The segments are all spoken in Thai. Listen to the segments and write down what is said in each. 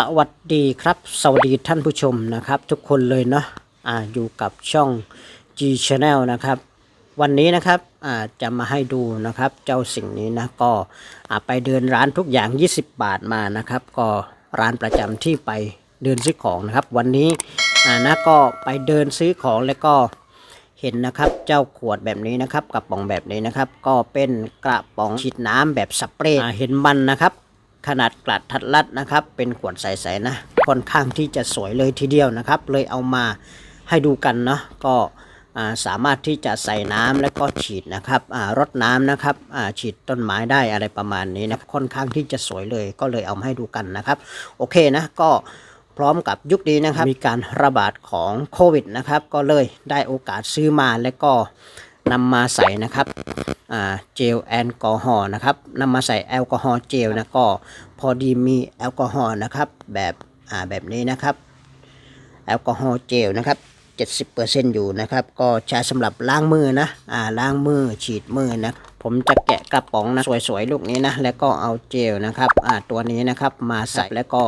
สวัสดีครับ สวัสดีท่านผู้ชมนะครับ ทุกคนเลยเนาะอ่าอยู่กับช่อง G Channel นะครับ วันนี้นะครับอ่าจะมาให้ดูนะครับเจ้าสิ่งนี้นะก็อ่าไปเดินร้านทุกอย่าง 20 บาทมานะครับ ก็ร้านประจำที่ไปเดินซื้อของนะครับ วันนี้อ่านะก็ไปเดินซื้อของแล้วก็เห็นนะครับเจ้าขวดแบบนี้นะครับกระป๋องแบบนี้นะครับ ก็เป็นกระป๋องฉีดน้ำแบบสเปรย์อ่าเห็นมันนะครับ ขนาดกลัดทัดรัดนะครับ เป็นขวดใสๆนะ ค่อนข้างที่จะสวยเลยทีเดียวนะครับ เลยเอามาให้ดูกันเนาะก็สามารถที่จะใส่น้ำแล้วก็ฉีดนะครับรดน้ำนะครับฉีดต้นไม้ได้อะไรประมาณนี้นะค่อนข้างที่จะสวยเลยก็เลยเอามาให้ดูกันนะครับ โอเคนะก็พร้อมกับยุคนี้นะครับ มีการระบาดของโควิดนะครับ ก็เลยได้โอกาสซื้อมาแล้วก็ นำมาใส่นะครับเจลแอลกอฮอล์นะครับนำมาใส่แอลกอฮอล์เจลนะก็พอดีมีแอลกอฮอล์นะครับแบบแบบนี้นะครับแอลกอฮอล์เจลนะครับ70%อยู่นะครับ ก็ใช้สำหรับล้างมือนะอ่าล้างมือฉีดมือนะ ผมจะแกะกระป๋องนะสวยๆลูกนี้นะ แล้วก็เอาเจลนะครับอ่าตัวนี้นะครับมาใส่แล้วก็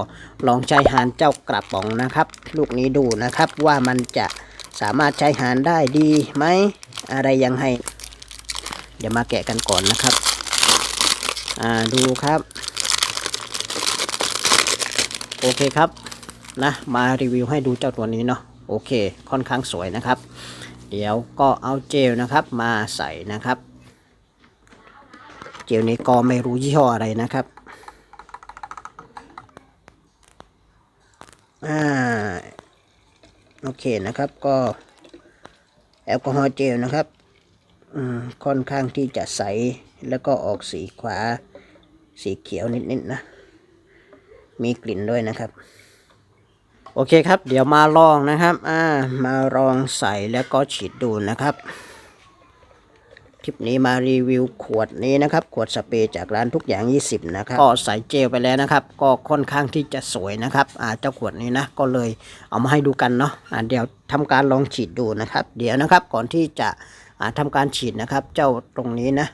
ลองใช้หานเจ้ากระป๋องนะครับ ลูกนี้ดูนะครับว่ามันจะสามารถใช้หานได้ดีไหม อะไรยังไงเดี๋ยวมาแกะกันก่อนนะครับ อ่าดูครับ โอเคครับนะมารีวิวให้ดูเจ้าตัวนี้เนาะโอเค ค่อนข้างสวยนะครับ เดี๋ยวก็เอาเจลนะครับมาใส่นะครับ เจลนี้ก็ไม่รู้ยี่ห้ออะไรนะครับอ่าโอเคนะครับก็ แอลกอฮอล์เจลนะครับค่อนข้างที่จะใสแล้วก็ออกสีขวา สีเขียวนิดๆนะมีกลิ่นด้วยนะครับ โอเคครับ เดี๋ยวมาลองนะครับอ่ามาลองใส่แล้วก็ฉีดดูนะครับ ลิปนี้มารีวิวขวดนี้นะครับ ขวดสเปรย์จากร้านทุกอย่าง 20 นะครับ ก็ใส่เจลไปแล้วนะครับ ก็ค่อนข้างที่จะสวยนะครับ อ่า เจ้าขวดนี้นะ ก็เลยเอามาให้ดูกันเนาะ อ่า เดี๋ยวทำการลองฉีดดูนะครับ เดี๋ยวนะครับ ก่อนที่จะ อ่าทำการฉีดนะครับ เจ้าตรงนี้นะ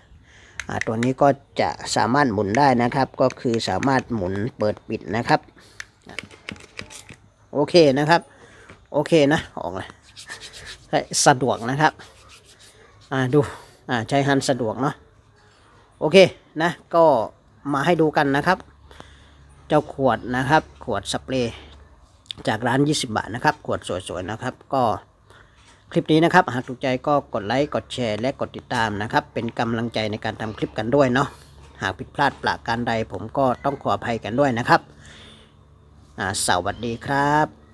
อ่า ตัวนี้ก็จะสามารถหมุนได้นะครับ ก็คือสามารถหมุนเปิดปิดนะครับ โอเคนะครับ โอเคนะ ออกเลยสะดวกนะครับ อ่า ดู ใช้หันสะดวกเนาะโอเคนะก็มาให้ดูกันนะครับ เจ้าขวดนะครับ ขวดสเปรย์จากร้าน 20 บาทนะครับ ขวดสวยๆนะครับ ก็คลิปนี้นะครับ หากถูกใจก็กดไลค์กดแชร์ และกดติดตามนะครับ เป็นกำลังใจในการทำคลิปกันด้วยเนาะหากผิดพลาดประการใดผมก็ต้องขออภัยกันด้วยนะครับอ่าสวัสดีครับ